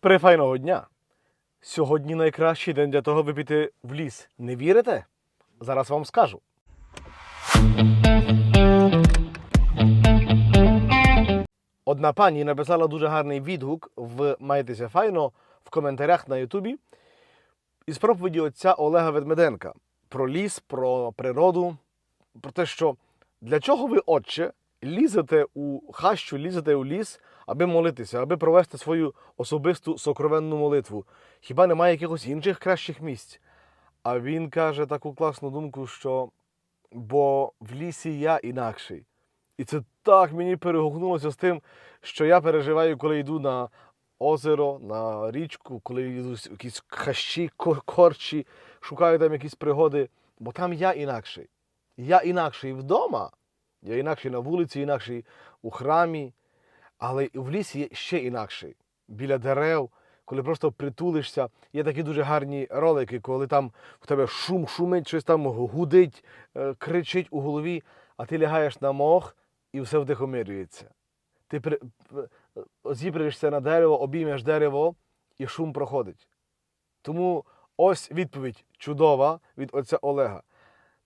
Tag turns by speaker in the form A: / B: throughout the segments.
A: Прифайного дня! Сьогодні найкращий день для того, аби піти в ліс. Не вірите? Зараз вам скажу. Одна пані написала дуже гарний відгук в Майтеся файно в коментарях на Ютубі із проповіді отця Олега Ведмеденка про ліс, про природу, про те, що для чого ви, отче, лізете у хащу, лізете у ліс, аби молитися, аби провести свою особисту сокровенну молитву. Хіба немає якихось інших кращих місць? А він каже таку класну думку, що бо в лісі я інакший. І це так мені перегукнулося з тим, що я переживаю, коли йду на озеро, на річку, коли йду в якісь хащі, корчі, шукаю там якісь пригоди, бо там я інакший. Я інакший вдома, я інакший на вулиці, інакший у храмі, але в лісі є ще інакший. Біля дерев, коли просто притулишся, є такі дуже гарні ролики, коли там в тебе шум шумить, щось там гудить, е, кричить у голові, а ти лягаєш на мох і все втихомирюється. Ти при... п- зібрешся на дерево, обіймеш дерево, і шум проходить. Тому ось відповідь чудова від отця Олега.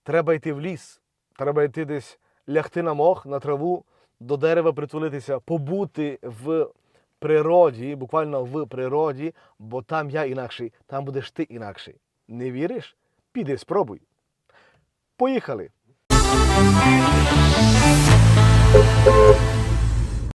A: Треба йти в ліс, треба йти десь лягти на мох, на траву, до дерева притулитися, побути в природі, буквально в природі, бо там я інакший, там будеш ти інакший. Не віриш? Піди, спробуй. Поїхали!